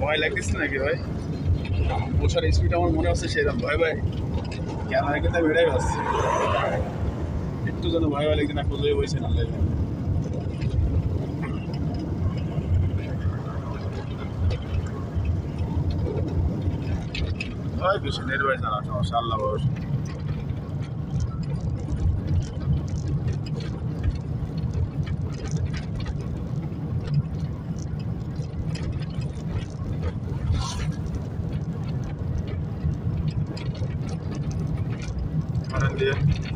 ভয় লাগতেছে নাকি ভাই? ওঠার স্পিড আমার মনে হচ্ছে সেরকম। ভয় ভাই ক্যামেরা কিন্তু বেড়ে আসছে একটু যেন ভয় ভয় লাগছে না খুঁজে বইছে না লাগে। ভয় বেশি নির্ভয় জানা সমস্যা, আল্লাহ ভরসা।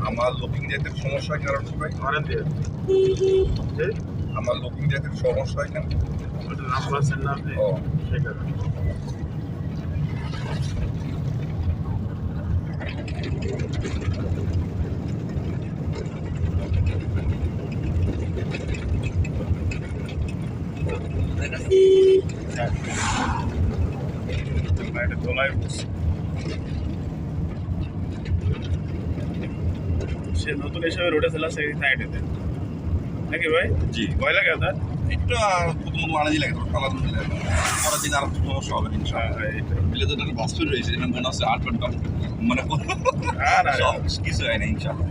আমার লুকিং ডেটের সমস্যা হয় কারণ ভাই। আমার লুকিং ডেটের সমস্যা হয় কেন ওটা নাম পাচ্ছেন না ঠিক আছে। বাইরে দোলায় বসছে সে নতুন হিসাবে রোডে ফেলা সেই সাইডেতে নাকি ভাই? জি। ভয় লাগে আপনার? একটু প্রথম আনাজি লাগে খাবার লাগে পরের দিন আর সমস্যা হবে ইনশাআল্লাহ। হ্যাঁ, বিলে তো একটা বাস্তব রয়েছে মনে হচ্ছে আট ঘণ্টা মানে কিছু হয় না ইনশাআল্লাহ।